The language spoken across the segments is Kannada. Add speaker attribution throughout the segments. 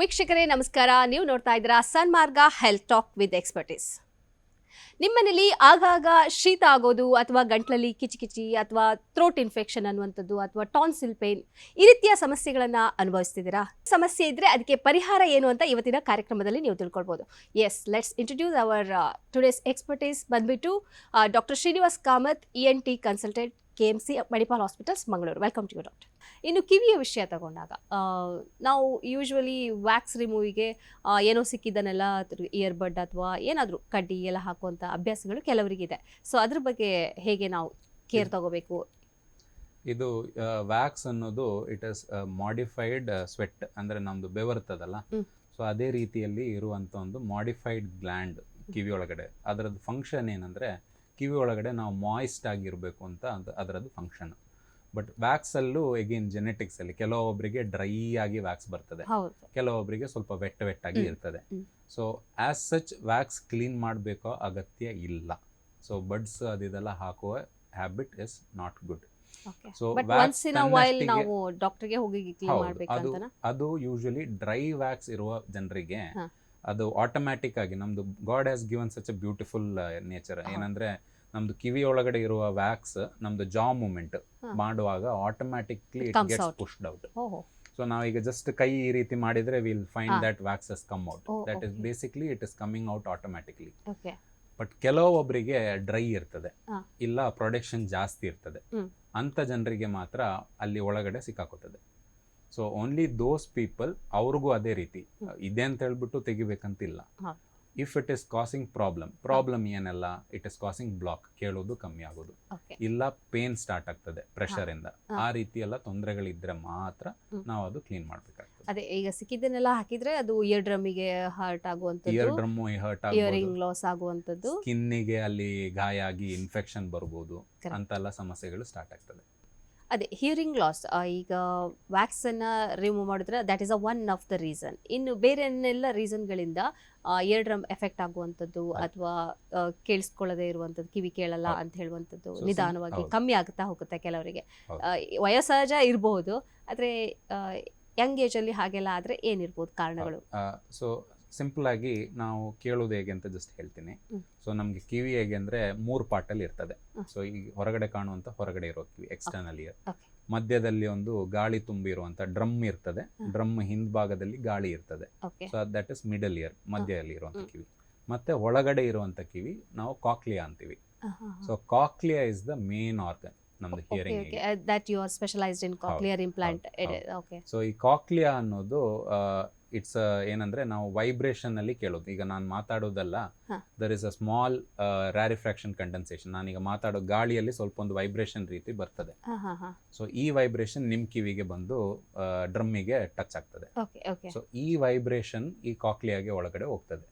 Speaker 1: ವೀಕ್ಷಕರೇ, ನಮಸ್ಕಾರ. ನೀವು ನೋಡ್ತಾ ಇದ್ದೀರಾ Sanmarga health talk with expertise ನಿಮ್ಮನೇಲಿ ಆಗಾಗ ಶೀತ ಆಗೋದು ಅಥವಾ ಗಂಟ್ಲಲ್ಲಿ ಕಿಚಿಕಿಚಿ ಅಥವಾ ಥ್ರೋಟ್ ಇನ್ಫೆಕ್ಷನ್ ಅನ್ನುವಂಥದ್ದು ಅಥವಾ ಟಾನ್ಸಿಲ್ ಪೇನ್ ಈ ರೀತಿಯ ಸಮಸ್ಯೆಗಳನ್ನು ಅನುಭವಿಸ್ತಿದ್ದೀರಾ? ಸಮಸ್ಯೆ ಇದ್ದರೆ ಅದಕ್ಕೆ ಪರಿಹಾರ ಏನು ಅಂತ ಇವತ್ತಿನ ಕಾರ್ಯಕ್ರಮದಲ್ಲಿ ನೀವು ತಿಳ್ಕೊಳ್ಬೋದು. Yes let's introduce our today's expertise ಬಂದ್ಬಿಟ್ಟು doctor Srinivas Kamath E N T consultant K M C Manipal hospitals Mangaluru. Welcome to you doctor ಇನ್ನು ಕಿವಿಯ ವಿಷಯ ತಗೊಂಡಾಗ ನಾವು ಯೂಶ್ವಲಿ ವ್ಯಾಕ್ಸ್ ರಿಮೂವಿಗೆ ಏನೋ ಸಿಕ್ಕಿದ್ದನ್ನೆಲ್ಲ ಇಯರ್ಬಡ್ ಅಥವಾ ಏನಾದರೂ ಕಡ್ಡಿ ಎಲ್ಲ ಹಾಕುವಂಥ ಅಭ್ಯಾಸಗಳು ಕೆಲವರಿಗಿದೆ. ಸೊ ಅದ್ರ ಬಗ್ಗೆ ಹೇಗೆ ನಾವು ಕೇರ್ ತಗೋಬೇಕು?
Speaker 2: ಇದು ವ್ಯಾಕ್ಸ್ ಅನ್ನೋದು ಇಟ್ ಇಸ್ ಮಾಡಿಫೈಡ್ ಸ್ವೆಟ್ ಅಂದರೆ ನಮ್ಮದು ಬೆವರ್ತದಲ್ಲ. ಸೊ ಅದೇ ರೀತಿಯಲ್ಲಿ ಇರುವಂಥ ಒಂದು ಮಾಡಿಫೈಡ್ ಗ್ಲ್ಯಾಂಡ್ ಕಿವಿಯೊಳಗಡೆ. ಒಳಗಡೆ ಅದರದ್ದು ಫಂಕ್ಷನ್ ಏನಂದ್ರೆ ಕಿವಿ ಒಳಗಡೆ ನಾವು ಮಾಯಿಸ್ಟ್ ಆಗಿರಬೇಕು ಅಂತ ಅದು ಅದರದ್ದು ಫಂಕ್ಷನ್ ಬಟ್ ವ್ಯಾಕ್ಸ್ ಅಲ್ಲೂ ಎಗೇನ್ ಜೆನೆಟಿಕ್ಸ್ ಅಲ್ಲಿ ಕೆಲವೊಬ್ಬರಿಗೆ ಡ್ರೈ ಆಗಿ ವ್ಯಾಕ್ಸ್ ಬರ್ತದೆ. ಕೆಲವೊಬ್ಬರಿಗೆ ಸ್ವಲ್ಪ ವೆಟ್ ವೆಟ್ಟಾಗಿ ಆಗಿ ಇರ್ತದೆ. So as such wax clean ಮಾಡಬೇಕೋ ಅಗತ್ಯ ಇಲ್ಲ. ಸೊ ಬಡ್ಸ್ ಅದಿದೆಲ್ಲ ಹಾಕುವ habit is not good
Speaker 1: so
Speaker 2: ಅದು ಯೂಶಲಿ ಡ್ರೈ ವ್ಯಾಕ್ಸ್ ಇರುವ ಜನರಿಗೆ. ಅದು ಆಟೋಮ್ಯಾಟಿಕ್ ಆಗಿ ನಮ್ದು God has given such a beautiful nature. ಏನಂದ್ರೆ ನಮ್ದು ಕಿವಿ ಒಳಗಡೆ ಇರುವ ವ್ಯಾಕ್ಸ್ ನಮ್ದು ಜಾ ಮೂಮೆಂಟ್ ಮಾಡುವಾಗ automatically it gets. Pushed out so ನಾವೀಗ ಜಸ್ಟ್ ಕೈ ಈ ರೀತಿ ಮಾಡಿದ್ರೆ will find. That wax as come out that is. Basically it is coming out automatically but ಕೆಲವೊಬ್ಬರಿಗೆ ಡ್ರೈ ಇರ್ತದೆ. ಇಲ್ಲ ಪ್ರೊಡಕ್ಷನ್ ಜಾಸ್ತಿ ಇರ್ತದೆ. ಅಂತ ಜನರಿಗೆ ಮಾತ್ರ ಅಲ್ಲಿ ಒಳಗಡೆ ಸಿಕ್ಕಾಕೋತದೆ. ಸೊ ಓನ್ಲಿ ದೋಸ್ ಪೀಪಲ್ ಅವ್ರಿಗೂ ಅದೇ ರೀತಿ. ಇದೆ ಅಂತ ಹೇಳ್ಬಿಟ್ಟು ತೆಗಿಬೇಕಂತಿಲ್ಲ. If it is causing problem problem ಏನೆಲ್ಲ? ಇಟ್ ಇಸ್ ಕಾಸಿಂಗ್ ಬ್ಲಾಕ್ ಕೇಳೋದು ಕಮ್ಮಿ ಆಗೋದು. ಇಲ್ಲ ಪೇನ್ ಸ್ಟಾರ್ಟ್ ಆಗ್ತದೆ ಪ್ರೆಷರ್ ಇಂದ. ಆ ರೀತಿ ಎಲ್ಲ ತೊಂದರೆಗಳಿದ್ರೆ ಮಾತ್ರ. ನಾವು ಅದು ಕ್ಲೀನ್ ಮಾಡ್ಬೇಕಾಗ್ತದೆ.
Speaker 1: ಅದೇ ಈಗ ಸಿಕ್ಕಿದ್ದನ್ನೆಲ್ಲ ಹಾಕಿದ್ರೆ ಅದು ear ಡ್ರಮ್ಮಿಗೆ hurt
Speaker 2: ear drum hurt
Speaker 1: hearing loss ಆಗುವಂಥದ್ದು.
Speaker 2: ಸ್ಕಿನ್ನಿಗೆ ಅಲ್ಲಿ ಗಾಯ ಆಗಿ ಇನ್ಫೆಕ್ಷನ್ ಬರ್ಬೋದು. ಅಂತೆಲ್ಲ ಸಮಸ್ಯೆಗಳು ಸ್ಟಾರ್ಟ್ ಆಗ್ತದೆ.
Speaker 1: ಅದೇ ಹಿಯರಿಂಗ್ ಲಾಸ್ ಈಗ ವ್ಯಾಕ್ಸನ್ನು ರಿಮೂವ್ ಮಾಡಿದ್ರೆ that is a one of the reason ಇನ್ನು ಬೇರೆನ್ನೆಲ್ಲ ರೀಸನ್ಗಳಿಂದ ಇಯರ್ ಡ್ರಮ್ ಎಫೆಕ್ಟ್ ಆಗುವಂಥದ್ದು ಅಥವಾ ಕೇಳಿಸ್ಕೊಳ್ಳದೆ ಇರುವಂಥದ್ದು ಕಿವಿ ಕೇಳಲ್ಲ ಅಂತ ಹೇಳುವಂಥದ್ದು ನಿಧಾನವಾಗಿ ಕಮ್ಮಿ ಆಗ್ತಾ ಹೋಗುತ್ತೆ ಕೆಲವರಿಗೆ. ವಯಸ್ಸಹಜ ಇರಬಹುದು ಆದರೆ ಯಂಗ್ ಏಜಲ್ಲಿ ಹಾಗೆಲ್ಲ ಆದರೆ ಏನಿರ್ಬೋದು ಕಾರಣಗಳು?
Speaker 2: ಸೊ ಸಿಂಪಲ್ ಆಗಿ ನಾವು ಕೇಳೋದು ಹೇಗೆ ಅಂತ ಜಸ್ಟ್ ಹೇಳ್ತೀನಿ. ಸೊ ನಮಗೆ ಕಿವಿ ಹೇಗೆ ಅಂದ್ರೆ ಮೂರು ಪಾರ್ಟಲ್ಲಿ ಇರ್ತದೆ. ಸೊ ಈ ಹೊರಗಡೆ ಕಾಣುವಂತ ಹೊರಗಡೆ ಇರೋ ಕಿವಿ ಎಕ್ಸ್ಟರ್ನಲ್ ಇಯರ್ ಮಧ್ಯದಲ್ಲಿ ಒಂದು ಗಾಳಿ ತುಂಬಿರುವಂತ ಡ್ರಮ್ ಇರ್ತದೆ. ಡ್ರಮ್ ಹಿಂದ್ಭಾಗದಲ್ಲಿ ಗಾಳಿ ಇರ್ತದೆ. So that is middle ear ಮಧ್ಯದಲ್ಲಿ ಇರುವಂತ ಕಿವಿ. ಮತ್ತೆ ಒಳಗಡೆ ಇರುವಂತ ಕಿವಿ ನಾವು ಕಾಕ್ಲಿಯಾ ಅಂತೀವಿ. So cochlea is the main organ ನಮ್ದು hearing
Speaker 1: okay that you are specialized in cochlear implant okay
Speaker 2: so ಈ ಕಾಕ್ಲಿಯಾ ಅನ್ನೋದು ಇಟ್ಸ್ ಏನಂದ್ರೆ ನಾವು ವೈಬ್ರೇಷನ್ ಅಲ್ಲಿ ಕೇಳೋದು. ಈಗ ನಾನು ಮಾತಾಡೋದಲ್ಲ. There is a small rarefaction condensation ನಾನೀಗ ಮಾತಾಡೋ ಗಾಳಿಯಲ್ಲಿ ಸ್ವಲ್ಪ ಒಂದು ವೈಬ್ರೇಷನ್ ರೀತಿ ಬರ್ತದೆ. ಸೊ ಈ ವೈಬ್ರೇಷನ್ ನಿಮ್ ಕಿವಿಗೆ ಬಂದು ಡ್ರಮ್ಮಿಗೆ ಟಚ್ ಆಗ್ತದೆ. ಸೊ ಈ ವೈಬ್ರೇಷನ್ ಈ ಕಾಕ್ಲಿಯಾಗೆ ಒಳಗಡೆ ಹೋಗ್ತದೆ.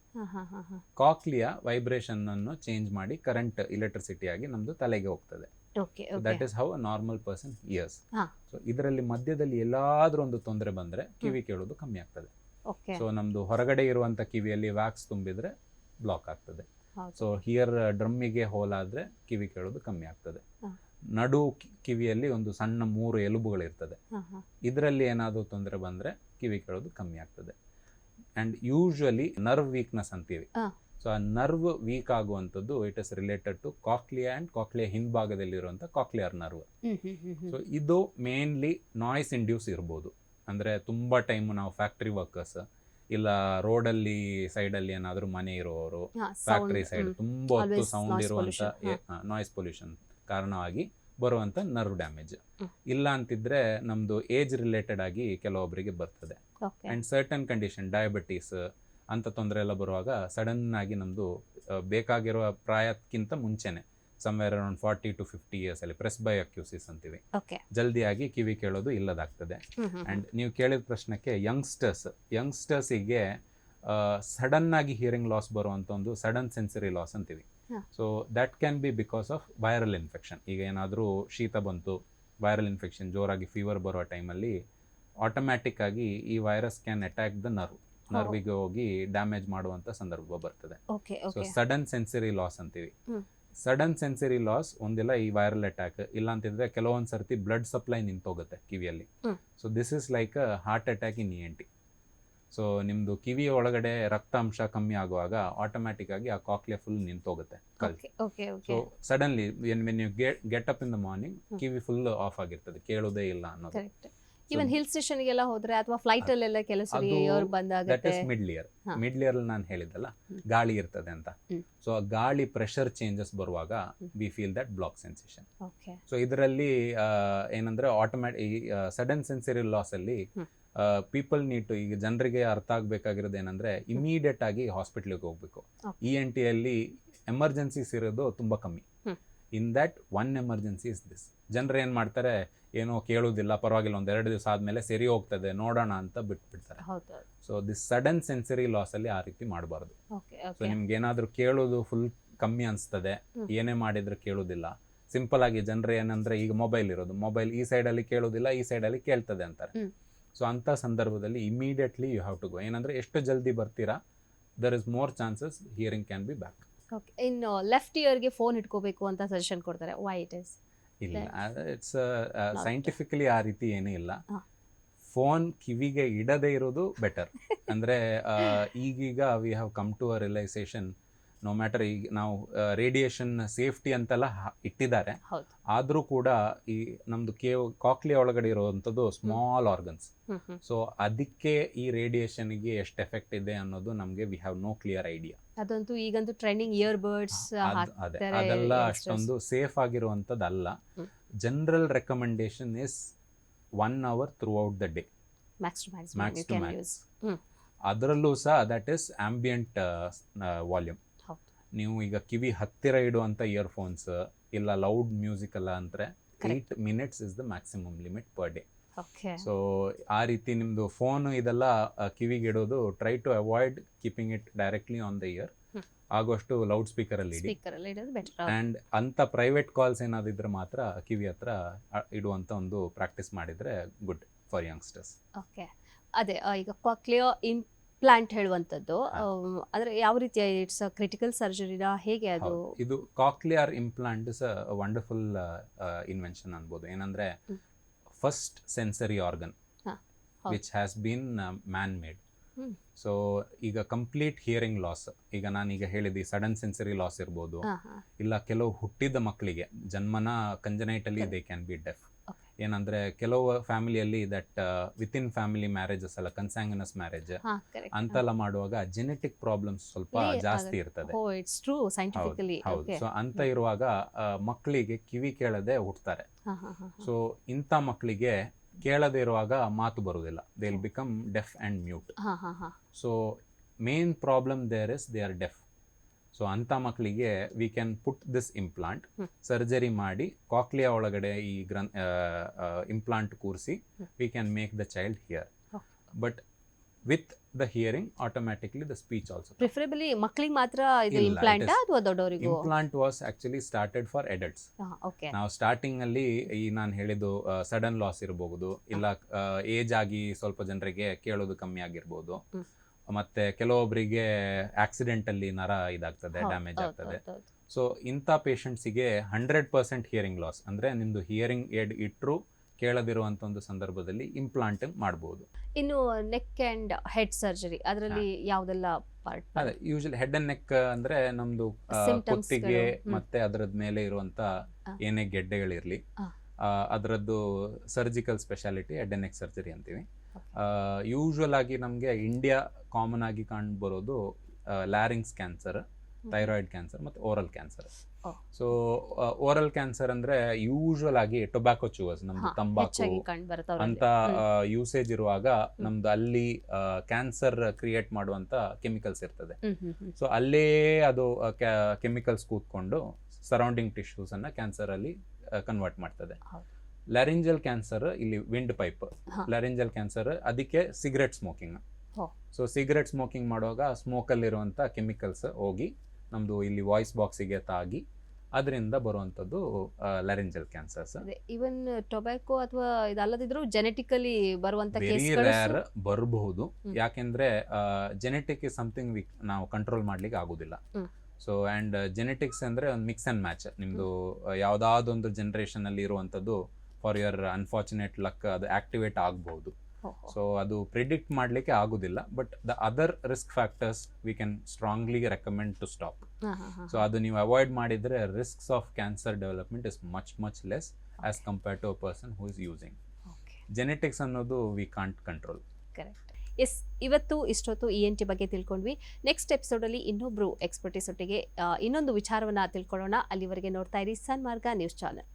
Speaker 2: ಕಾಕ್ಲಿಯ ವೈಬ್ರೇಷನ್ ಅನ್ನು ಚೇಂಜ್ ಮಾಡಿ ಕರೆಂಟ್ ಇಲೆಕ್ಟ್ರಿಸಿಟಿ ಆಗಿ ನಮ್ದು ತಲೆಗೆ ಹೋಗ್ತದೆ.
Speaker 1: Okay
Speaker 2: that is how normal person hears. So ಇದರಲ್ಲಿ ಮಧ್ಯದಲ್ಲಿ ಎಲ್ಲಾದ್ರೂ ಒಂದು ತೊಂದರೆ ಬಂದ್ರೆ ಕಿವಿ ಕೇಳೋದು ಕಮ್ಮಿ ಆಗ್ತದೆ. ಸೊ ನಮ್ದು ಹೊರಗಡೆ ಇರುವಂತ ಕಿವಿಯಲ್ಲಿ ವ್ಯಾಕ್ಸ್ ತುಂಬಿದ್ರೆ ಬ್ಲಾಕ್ ಆಗ್ತದೆ. ಸೊ ಹಿಯರ್ ಡ್ರಮ್ಮಿಗೆ ಹೋಲಾದ್ರೆ ಕಿವಿ ಕೇಳೋದು ಕಮ್ಮಿ ಆಗ್ತದೆ. ನಡು ಕಿವಿಯಲ್ಲಿ ಒಂದು ಸಣ್ಣ ಮೂರು ಎಲುಬುಗಳಿರ್ತದೆ ಇದರಲ್ಲಿ ಏನಾದರೂ ತೊಂದರೆ ಬಂದ್ರೆ ಕಿವಿ ಕೇಳೋದು ಕಮ್ಮಿ ಆಗ್ತದೆ. ಅಂಡ್ ಯೂಶುವಲಿ ನರ್ವ್ ವೀಕ್ನೆಸ್ ಅಂತೀವಿ. ಸೊ ಆ ನರ್ವ್ ವೀಕ್ ಆಗುವಂಥದ್ದು it is related to cochlea and cochlea ಹಿಂಭಾಗದಲ್ಲಿರುವಂಥ cochlear nerve so ಇದು ಮೇನ್ಲಿ ನಾಯ್ಸ್ ಇಂಡ್ಯೂಸ್ ಇರ್ಬೋದು. ಅಂದರೆ ತುಂಬ ಟೈಮ್ ನಾವು ಫ್ಯಾಕ್ಟ್ರಿ ವರ್ಕರ್ಸ್ ಇಲ್ಲ ರೋಡಲ್ಲಿ ಸೈಡಲ್ಲಿ ಏನಾದರೂ ಮನೆ ಇರುವವರು
Speaker 1: ಹಾ,
Speaker 2: ಫ್ಯಾಕ್ಟ್ರಿ ಸೈಡ್ ತುಂಬಾ ಹೊತ್ತು ಸೌಂಡ್ ಇರುವಂಥ ನಾಯ್ಸ್ ಪೊಲ್ಯೂಷನ್ ಕಾರಣವಾಗಿ ಬರುವಂಥ ನರ್ವ್ ಡ್ಯಾಮೇಜ್. ಇಲ್ಲ ಅಂತಿದ್ರೆ ನಮ್ಮದು ಏಜ್ ರಿಲೇಟೆಡ್ ಆಗಿ ಕೆಲವೊಬ್ಬರಿಗೆ ಬರ್ತದೆ.
Speaker 1: And
Speaker 2: and certain condition diabetes ಅಂತ ತೊಂದರೆ ಎಲ್ಲ ಬರುವಾಗ ಸಡನ್ ಆಗಿ ನಮ್ಮದು ಬೇಕಾಗಿರುವ ಪ್ರಾಯಕ್ಕಿಂತ ಮುಂಚೆನೆ somewhere around forty to fifty years ಅಲ್ಲಿ ಪ್ರೆಸ್ ಬೈ ಅಕ್ಯೂಸಿಸ್ ಅಂತೀವಿ. ಜಲ್ದಿಯಾಗಿ ಕಿವಿ ಕೇಳೋದು ಇಲ್ಲದಾಗ್ತದೆ. ಅಂಡ್ ನೀವು ಕೇಳಿದ ಪ್ರಶ್ನೆಗೆ ಯಂಗ್ಸ್ಟರ್ಸ್ ಯಂಗ್ಸ್ಟರ್ಸಿಗೆ ಸಡನ್ ಆಗಿ ಹಿಯರಿಂಗ್ ಲಾಸ್ ಬರುವಂತ ಒಂದು ಸಡನ್ ಸೆನ್ಸರಿ ಲಾಸ್ ಅಂತೀವಿ. So that can be because of viral infection ಈಗ ಏನಾದರೂ ಶೀತ ಬಂತು ವೈರಲ್ ಇನ್ಫೆಕ್ಷನ್ ಜೋರಾಗಿ ಫೀವರ್ ಬರೋ ಟೈಮಲ್ಲಿ ಆಟೋಮ್ಯಾಟಿಕ್ ಆಗಿ ಈ virus can attack the nerve ನರ್ವಿಗೆ ಹೋಗಿ ಡ್ಯಾಮೇಜ್ ಮಾಡುವಂತ ಸಂದರ್ಭ ಬರ್ತದೆ. ಸೊ ಸಡನ್ ಸೆನ್ಸರಿ ಲಾಸ್ ಅಂತೀವಿ. ಸಡನ್ ಸೆನ್ಸರಿ ಲಾಸ್ ಒಂದಿಲ್ಲ ಈ ವೈರಲ್ ಅಟ್ಯಾಕ್ ಇಲ್ಲ ಅಂತಿದ್ರೆ ಕೆಲವೊಂದು ಸರ್ತಿ ಬ್ಲಡ್ ಸಪ್ಲೈ ನಿಂತೋಗುತ್ತೆ ಕಿವಿಯಲ್ಲಿ. So this is like heart attack in E N T so ನಿಮ್ಮದು ಕಿವಿಯ ಒಳಗಡೆ ರಕ್ತಾಂಶ ಕಮ್ಮಿ ಆಗುವಾಗ ಆಟೋಮ್ಯಾಟಿಕ್ ಆಗಿ ಆ cochlea full ನಿಂತೋಗುತ್ತೆ so suddenly when you get get up in the morning kiwi full off ಆಗಿರ್ತದೆ ಕೇಳೋದೇ ಇಲ್ಲ ಅನ್ನೋದು.
Speaker 1: ಇವನ್ ಹಿಲ್ ಸ್ಟೇಷನ್ಗೆಲ್ಲ ಹೋದ್ರೆ ಅಥವಾ ಫ್ಲೈಟ್ ಅಲ್ಲೆಲ್ಲ ಕೆಲಸ ಬಂದಾಗ
Speaker 2: that is middle ear middle ear ನಾನು ಹೇಳಿದ್ದಲ್ಲ ಗಾಳಿ ಇರ್ತದೆ ಅಂತ. ಸೊ ಆ ಗಾಳಿ ಪ್ರೆಷರ್ ಚೇಂಜಸ್ ಬರುವಾಗ. We feel that block sensation so ಇದರಲ್ಲಿ ಏನಂದ್ರೆ ಆಟೋಮ್ಯಾಟಿಕ್ ಸಡನ್ ಸೆನ್ಸರಿ ಲಾಸ್ ಅಲ್ಲಿ ಪೀಪಲ್ ನೀಡ್ ಟು ಈಗ ಜನರಿಗೆ ಅರ್ಥ ಆಗಬೇಕಾಗಿರೋದು ಏನಂದ್ರೆ ಇಮಿಡಿಯೇಟ್ ಆಗಿ ಹಾಸ್ಪಿಟ್ಲಿಗೆ ಹೋಗ್ಬೇಕು. ಇ ಎನ್ ಟಿ ಅಲ್ಲಿ ಎಮರ್ಜೆನ್ಸೀಸ್ ಇರೋದು ತುಂಬಾ ಕಮ್ಮಿ. In that one emergency is this ಜನರು ಏನ್ ಮಾಡ್ತಾರೆ ಏನೋ ಕೇಳೋದಿಲ್ಲ ಪರವಾಗಿಲ್ಲ ಒಂದ್ ಎರಡು ದಿವಸ ಆದ್ಮೇಲೆ ಸರಿ ಹೋಗ್ತದೆ ನೋಡೋಣ ಅಂತ ಬಿಟ್ಬಿಡ್ತಾರೆ. So this sudden sensory loss ಅಲ್ಲಿ ಆ ರೀತಿ ಮಾಡಬಾರ್ದು.
Speaker 1: ಓಕೆ
Speaker 2: ಸೊ ನಿಮ್ಗೆ ಏನಾದ್ರು ಕೇಳೋದು ಫುಲ್ ಕಮ್ಮಿ ಅನ್ಸ್ತದೆ. ಏನೇ ಮಾಡಿದ್ರು ಕೇಳೋದಿಲ್ಲ. ಸಿಂಪಲ್ ಆಗಿ ಜನರು ಏನಂದ್ರೆ ಈಗ ಮೊಬೈಲ್ ಇರೋದು ಮೊಬೈಲ್ ಈ ಸೈಡ್ ಅಲ್ಲಿ ಕೇಳೋದಿಲ್ಲ ಈ ಸೈಡ್ ಅಲ್ಲಿ ಕೇಳ್ತದೆ ಅಂತಾರೆ. ಸೊ ಅಂತ ಸಂದರ್ಭದಲ್ಲಿ immediately you have to go ಏನಂದ್ರೆ ಎಷ್ಟು ಜಲ್ದಿ ಬರ್ತೀರಾ there is more chances hearing can be back
Speaker 1: okay ಇನ್ನು ಲೆಫ್ಟ್ ಇಯರ್ಗೆ ಫೋನ್ ಇಟ್ಕೋಬೇಕು ಅಂತ ಸಜೆಷನ್ ಕೊಡ್ತಾರೆ. ವೈ ಇಟ್ ಇಸ್
Speaker 2: ಇಲ್ಲ. ಇಟ್ಸ್. ಸೈಂಟಿಫಿಕಲಿ ಆ ರೀತಿ ಏನೂ ಇಲ್ಲ. ಫೋನ್ ಕಿವಿಗೆ ಇಡದೇ ಇರೋದು ಬೆಟರ್ ಅಂದ್ರೆ ಆ, ಈಗೀಗ we have come to a realization no matter ಈಗ ನಾವು ರೇಡಿಯೇಷನ್ ಸೇಫ್ಟಿ ಅಂತೆಲ್ಲ ಇಟ್ಟಿದ್ದಾರೆ. ಆದರೂ ಕೂಡ ಈ ನಮ್ದು ಕೇವ್ ಕಾಕ್ಲಿ ಒಳಗಡೆ ಇರುವಂಥದ್ದು ಸ್ಮಾಲ್ ಆರ್ಗನ್ಸ್ ಸೊ ಅದಕ್ಕೆ ಈ ರೇಡಿಯೇಷನ್ಗೆ ಎಷ್ಟು ಎಫೆಕ್ಟ್ ಇದೆ ಅನ್ನೋದು ನಮಗೆ we have no clear idea
Speaker 1: ಅದಂತೂ ಈಗಂತೂ ಟ್ರೆಂಡಿಂಗ್ ಇಯರ್ ಬರ್ಡ್ಸ್
Speaker 2: ಅದೇ. ಅದೆಲ್ಲ ಅಷ್ಟೊಂದು ಸೇಫ್ ಆಗಿರುವಂಥದ್ದಲ್ಲ.
Speaker 1: ಅಲ್ಲ
Speaker 2: general recommendation is one hour throughout the day
Speaker 1: max to max
Speaker 2: ಅದರಲ್ಲೂ ಸಹ ದಟ್ ಇಸ್ ಆಂಬಿಯಂಟ್ ವಾಲ್ಯೂಮ್ ನೀವು ಈಗ ಕಿವಿ ಹತ್ತಿರ ಇಡುವಂಥ ಇಯರ್ಫೋನ್ಸ್ ಇಲ್ಲ ಲೌಡ್ ಮ್ಯೂಸಿಕ್ ಅಲ್ಲ ಅಂದರೆ. Eight minutes is the maximum limit per day
Speaker 1: okay
Speaker 2: so ಆ ರೀತಿ ನಿಮ್ಮದು ಫೋನ್ ಇದೆಲ್ಲ ಕಿವಿಗೆ ಇಡೋದು try to avoid keeping it directly on the ear
Speaker 1: ಆಗುವಷ್ಟು
Speaker 2: ಆಗೋಷ್ಟು ಲೌಡ್
Speaker 1: ಸ್ಪೀಕರ್ ಅಲ್ಲಿ ಇಡಿ. ಬೆಟರ್
Speaker 2: ಅಂತ ಪ್ರೈವೇಟ್ ಕಾಲ್ಸ್ ಏನಾದಿದ್ರೆ ಮಾತ್ರ ಕಿವಿ ಹತ್ರ ಇಡುವಂತ ಒಂದು ಪ್ರಾಕ್ಟೀಸ್ ಮಾಡಿದ್ರೆ ಗುಡ್ ಫಾರ್ ಯಂಗ್ಸ್ಟರ್ಸ್
Speaker 1: ಓಕೆ ಅದೇ ಈಗ ಕ್ಲಿಯರ್ ಕಾಕ್ಲಿಯರ್ ಇಂಪ್ಲಾಂಟ್ ಹೇಳುವಂಥದ್ದು.
Speaker 2: ಹಾ.
Speaker 1: ಅಂದ್ರೆ ಯಾವ ರೀತಿಯ ಇಟ್ಸ್ ಕ್ರಿಟಿಕಲ್ ಸರ್ಜರಿನ ಹೇಗೆ ಅದು?
Speaker 2: ಇದು cochlear implant is wonderful invention ಅನ್ಬೋದು. ಏನಂದ್ರೆ first sensory organ. Which has been man made so ಈಗ ಕಂಪ್ಲೀಟ್ ಹಿಯರಿಂಗ್ ಲಾಸ್. ಈಗ ನಾನೀಗ ಹೇಳಿದ್ದೆ ಸಡನ್ ಸೆನ್ಸರಿ ಲಾಸ್ ಇರ್ಬೋದು. ಇಲ್ಲ ಕೆಲವು ಹುಟ್ಟಿದ ಮಕ್ಕಳಿಗೆ ಜನ್ಮನ congenitally they can be deaf ಏನಂದ್ರೆ ಕೆಲವು ಫ್ಯಾಮಿಲಿಯಲ್ಲಿ ದಟ್ ವಿತಿನ್ ಫ್ಯಾಮಿಲಿ ಮ್ಯಾರೇಜಸ್ ಅಲ್ಲ ಕನ್ಸಾಂಗನಸ್ ಮ್ಯಾರೇಜ್ ಅಂತೆಲ್ಲ ಮಾಡುವಾಗ ಜೆನೆಟಿಕ್ ಪ್ರಾಬ್ಲಮ್ಸ್ ಸ್ವಲ್ಪ ಜಾಸ್ತಿ ಇರ್ತದೆ.
Speaker 1: ಸೈಂಟಿಫಿಕಲಿ
Speaker 2: ಹೌದು ಸೊ ಅಂತ ಇರುವಾಗ ಮಕ್ಕಳಿಗೆ ಕಿವಿ ಕೇಳದೆ ಹುಟ್ಟುತ್ತಾರೆ ಸೊ ಇಂಥ ಮಕ್ಕಳಿಗೆ ಕೇಳದೆ ಇರುವಾಗ ಮಾತು ಬರುವುದಿಲ್ಲ. They will become deaf and mute so main problem there is they are deaf so ಅಂಥ ಮಕ್ಕಳಿಗೆ we can put this implant. Surgery ಮಾಡಿ ಕಾಕ್ಲಿಯಾ ಒಳಗಡೆ ಈ ಗ್ರನ್ ಇಂಪ್ಲಾಂಟ್ ಕೂರಿಸಿ. We can make the child hear. But with the hearing automatically the speech also
Speaker 1: preferably ಮಕ್ಕಳಿಗೆ ಮಾತ್ರ ಇದು ಇಂಪ್ಲಾಂಟ್ ಅಥವಾ ದೊಡ್ಡವರಿಗೂ
Speaker 2: implant was actually started for adults
Speaker 1: okay
Speaker 2: ನಾವು ಸ್ಟಾರ್ಟಿಂಗ್ ಅಲ್ಲಿ ಈ ನಾನು ಹೇಳಿದ್ದು ಸಡನ್ ಲಾಸ್ ಇರಬಹುದು ಇಲ್ಲ ಏಜ್ ಆಗಿ ಸ್ವಲ್ಪ ಜನರಿಗೆ ಕೇಳೋದು ಕಮ್ಮಿ ಆಗಿರ್ಬೋದು. ಮತ್ತೆ ಕೆಲವೊಬ್ಬರಿಗೆ ಆಕ್ಸಿಡೆಂಟ್ ಅಲ್ಲಿ ನರ ಇದಾಗ್ತದೆ ಡ್ಯಾಮೇಜ್ ಆಗ್ತದೆ. ಸೊ ಇಂಥ ಪೇಷಂಟ್ಸಿಗೆ ಹಂಡ್ರೆಡ್ ಪರ್ಸೆಂಟ್ ಹಿಯರಿಂಗ್ ಲಾಸ್ ಅಂದ್ರೆ ನಿಮ್ದು ಹಿಯರಿಂಗ್ ಏಡ್ ಇಟ್ಟರು ಕೇಳದಿರುವಂತ ಒಂದು ಸಂದರ್ಭದಲ್ಲಿ ಇಂಪ್ಲಾಂಟ್ ಮಾಡಬಹುದು
Speaker 1: ಇನ್ನು ನೆಕ್ ಅಂಡ್ ಹೆಡ್ ಸರ್ಜರಿ ಅದರಲ್ಲಿ ಯಾವ್ದೆಲ್ಲ ಪಾರ್ಟ್
Speaker 2: ಅದೇ ಯೂಶಲಿ ಹೆಡ್ ಅಂಡ್ ನೆಕ್ ಅಂದ್ರೆ ನಮ್ದು ಕುತ್ತಿಗೆ ಮತ್ತೆ ಅದರದ ಮೇಲೆ ಇರುವಂತ ಏನೇ ಗೆಡ್ಡೆಗಳಿರ್ಲಿ ಅದರದ್ದು surgical specialty head and neck surgery ಅಂತೀವಿ. ಯೂಶುವಲ್ ಆಗಿ ನಮಗೆ ಇಂಡಿಯಾ ಕಾಮನ್ ಆಗಿ ಕಂಡು ಬರೋದು ಲ್ಯಾರಿಂಗ್ಸ್ ಕ್ಯಾನ್ಸರ್ ಥೈರಾಯ್ಡ್ ಕ್ಯಾನ್ಸರ್ ಮತ್ತು oral cancer. So oral cancer ಅಂದ್ರೆ ಯೂಶುವಲ್ ಆಗಿ ಟೊಬ್ಯಾಕೋ ಚೂವರ್ಸ್ ನಮ್ದು ತಂಬಾಕು ಅಂತ ಯೂಸೇಜ್ ಇರುವಾಗ ನಮ್ದು ಅಲ್ಲಿ ಕ್ಯಾನ್ಸರ್ ಕ್ರಿಯೇಟ್ ಮಾಡುವಂತ ಕೆಮಿಕಲ್ಸ್ ಇರ್ತದೆ. ಸೊ ಅಲ್ಲೇ ಅದು ಕೆಮಿಕಲ್ಸ್ ಕೂತ್ಕೊಂಡು ಸರೌಂಡಿಂಗ್ ಟಿಶ್ಯೂಸ್ ಅನ್ನ ಕ್ಯಾನ್ಸರ್ ಅಲ್ಲಿ ಕನ್ವರ್ಟ್ ಮಾಡ್ತದೆ. ಲ್ಯಾರಿಂಜಲ್ ಕ್ಯಾನ್ಸರ್ ಇಲ್ಲಿ ವಿಂಡ್ ಪೈಪ್. ಲ್ಯಾರಿಂಜಲ್ ಕ್ಯಾನ್ಸರ್ ಅದಕ್ಕೆ cigarette smoking so cigarette smoking ಮಾಡುವಾಗ ಸ್ಮೋಕ್ ಅಲ್ಲಿರುವಂತ ಕೆಮಿಕಲ್ಸ್ ಹೋಗಿ ನಮ್ದು ಇಲ್ಲಿ ವಾಯ್ಸ್ ಬಾಕ್ಸಿಗೆ ತಾಗಿ ಅದರಿಂದ ಬರುವಂತದ್ದು ಲ್ಯಾರಿಂಜಲ್ ಕ್ಯಾನ್ಸರ್ಸ್
Speaker 1: ಇವನ್ ಟೊಬ್ಯಾಕೊ ಅಥವಾ ಇದಲ್ಲದಿದ್ರು ಜೆನೆಟಿಕಲಿ ಬರುವಂತ
Speaker 2: ರೇರ್ ಬರಬಹುದು. ಯಾಕೆಂದ್ರೆ ಜೆನೆಟಿಕ್ ಇಸ್ ಸಮಥಿಂಗ್ ವಿ ನಾವು ಕಂಟ್ರೋಲ್ ಮಾಡ್ಲಿಕ್ಕೆ ಆಗುದಿಲ್ಲ. ಸೊ ಅಂಡ್ ಜೆನೆಟಿಕ್ಸ್ ಅಂದ್ರೆ ಒಂದು ಮಿಕ್ಸ್ ಅಂಡ್ ಮ್ಯಾಚ್ ನಿಮ್ದು ಯಾವುದಾದೊಂದು ಜನರೇಷನ್ ಅಲ್ಲಿ ಇರುವಂತದ್ದು ಫಾರ್ ಯುವರ್ ಅನ್ಫಾರ್ಚುನೇಟ್ ಲಕ್ ಅದು ಆಕ್ಟಿವೇಟ್ ಆಗಬಹುದು ಸೊ ಅದು ಪ್ರಿಡಿಕ್ಟ್ ಮಾಡಲಿಕ್ಕೆ ಆಗೋದಿಲ್ಲ but the other risk factors we can strongly recommend to stop so ಅದು ನೀವು ಅವಾಯ್ಡ್ ಮಾಡಿದ್ರೆ risks of cancer development is much much less as compare to a person who is using genetics ಅನ್ನೋದು we can't control
Speaker 1: correct yes ಇವತ್ತು ಇಷ್ಟೊತ್ತು ಇ ಎನ್ ಟಿ ಬಗ್ಗೆ ತಿಳ್ಕೊಂಡ್ವಿ. ನೆಕ್ಸ್ಟ್ ಎಪಿಸೋಡಲ್ಲಿ ಇನ್ನೊಬ್ರು ಎಕ್ಸ್ಪರ್ಟಿಸ್ ಒಟ್ಟಿಗೆ ಇನ್ನೊಂದು ವಿಚಾರವನ್ನ ತಿಳ್ಕೊಳ್ಳೋಣ. ಅಲ್ಲಿವರೆಗೆ ನೋಡ್ತಾ ಇರಿ ಸನ್ಮಾರ್ಗ ನ್ಯೂಸ್ ಚಾನಲ್